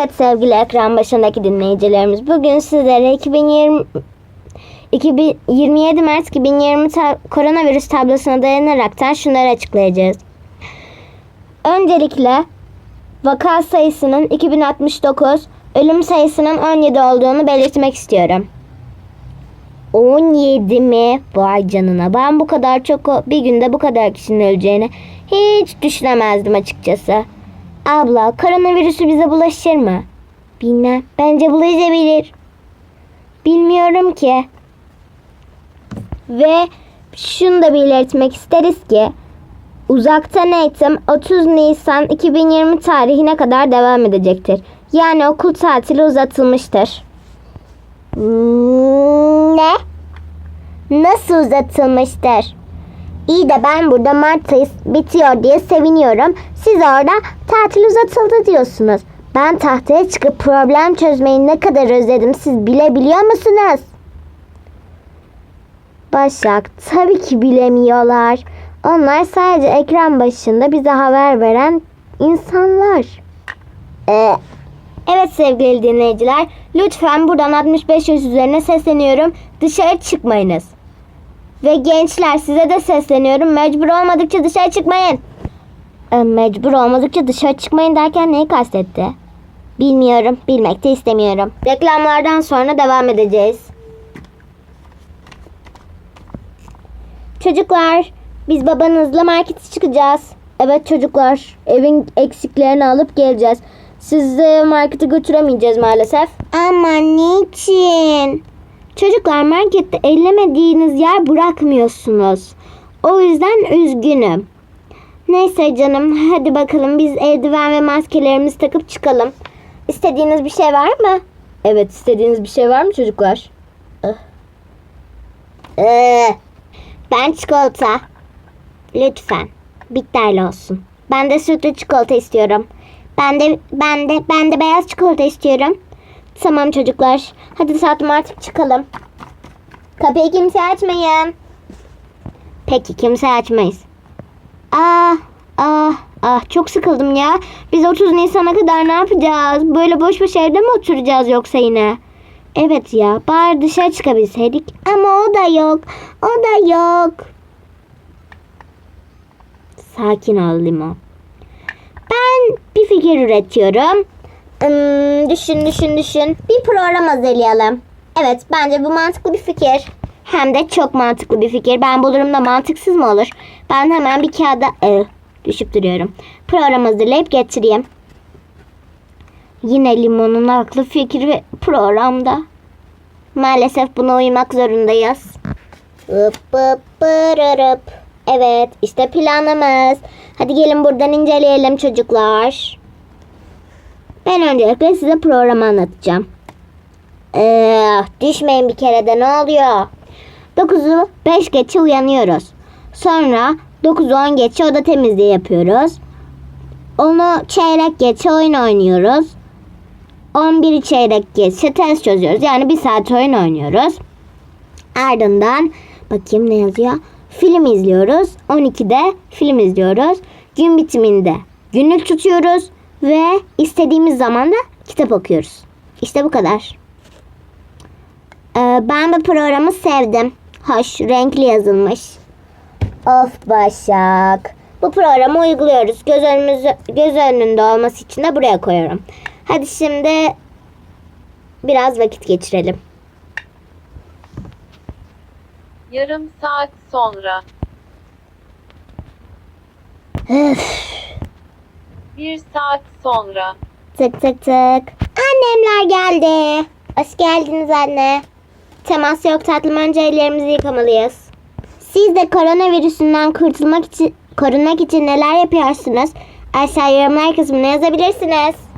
Evet sevgili ekran başındaki dinleyicilerimiz bugün sizlere 2020 2027 Mart 2020 ta- koronavirüs tablosuna dayanaraktan şunları açıklayacağız. Öncelikle vaka sayısının 2069, ölüm sayısının 17 olduğunu belirtmek istiyorum. 17 mi? Vay canına. Ben bu kadar çok bir günde bu kadar kişinin öleceğini hiç düşünemezdim açıkçası. Abla koronavirüsü bize bulaşır mı? Bilmem. Bence bulaşabilir. Bilmiyorum ki. Ve şunu da belirtmek isteriz ki uzaktan eğitim 30 Nisan 2020 tarihine kadar devam edecektir. Yani okul tatili uzatılmıştır. Ne? Nasıl uzatılmıştır? İyi de ben burada Mart ayı bitiyor diye seviniyorum. Siz orada tatil uzatıldı diyorsunuz. Ben tahtaya çıkıp problem çözmeyi ne kadar özledim siz bilebiliyor musunuz? Başak tabii ki bilemiyorlar. Onlar sadece ekran başında bize haber veren insanlar. Ee, evet sevgili dinleyiciler, lütfen buradan 65 yaş üzerine sesleniyorum. Dışarı çıkmayınız. Ve gençler size de sesleniyorum. Mecbur olmadıkça dışarı çıkmayın. Ee, mecbur olmadıkça dışarı çıkmayın derken neyi kastetti? Bilmiyorum. Bilmek de istemiyorum. Reklamlardan sonra devam edeceğiz. Çocuklar, biz babanızla markete çıkacağız. Evet çocuklar, evin eksiklerini alıp geleceğiz. Sizi markete götüremeyeceğiz maalesef. Ama niçin? Çocuklar markette ellemediğiniz yer bırakmıyorsunuz. O yüzden üzgünüm. Neyse canım hadi bakalım biz eldiven ve maskelerimizi takıp çıkalım. İstediğiniz bir şey var mı? Evet istediğiniz bir şey var mı çocuklar? Ee, ben çikolata. Lütfen. Bitterli olsun. Ben de sütlü çikolata istiyorum. Ben de ben de ben de beyaz çikolata istiyorum. Tamam çocuklar. Hadi saatim artık çıkalım. Kapıyı kimse açmayın. Peki kimse açmayız. Ah ah ah çok sıkıldım ya. Biz 30 Nisan'a kadar ne yapacağız? Böyle boş boş evde mi oturacağız yoksa yine? Evet ya bari dışarı çıkabilseydik. Ama o da yok. O da yok. Sakin ol Limon. Ben bir fikir üretiyorum. Hmm, düşün düşün düşün. Bir program hazırlayalım. Evet bence bu mantıklı bir fikir. Hem de çok mantıklı bir fikir. Ben bu durumda mantıksız mı olur? Ben hemen bir kağıda e, düşüp duruyorum. Program hazırlayıp getireyim. Yine limonun aklı fikri programda. Maalesef buna uymak zorundayız. Evet işte planımız. Hadi gelin buradan inceleyelim çocuklar. Ben öncelikle size programı anlatacağım. Ee, düşmeyin bir kere de ne oluyor? 9'u 5 geçe uyanıyoruz. Sonra 9'u 10 geçe oda temizliği yapıyoruz. Onu çeyrek geçe oyun oynuyoruz. 11 çeyrek geçe test çözüyoruz. Yani bir saat oyun oynuyoruz. Ardından bakayım ne yazıyor? Film izliyoruz. 12'de film izliyoruz. Gün bitiminde günlük tutuyoruz ve istediğimiz zaman da kitap okuyoruz. İşte bu kadar. Ee, ben bu programı sevdim. Hoş, renkli yazılmış. Of Başak. Bu programı uyguluyoruz. Göz, önümüz, göz önünde olması için de buraya koyuyorum. Hadi şimdi biraz vakit geçirelim. Yarım saat sonra. Öf, Bir saat sonra. tık tık tık. Annemler geldi. Hoş geldiniz anne. Temas yok tatlım önce ellerimizi yıkamalıyız. Siz de koronavirüsünden kurtulmak için, korunmak için neler yapıyorsunuz? Aşağı yorumlar kısmına yazabilirsiniz.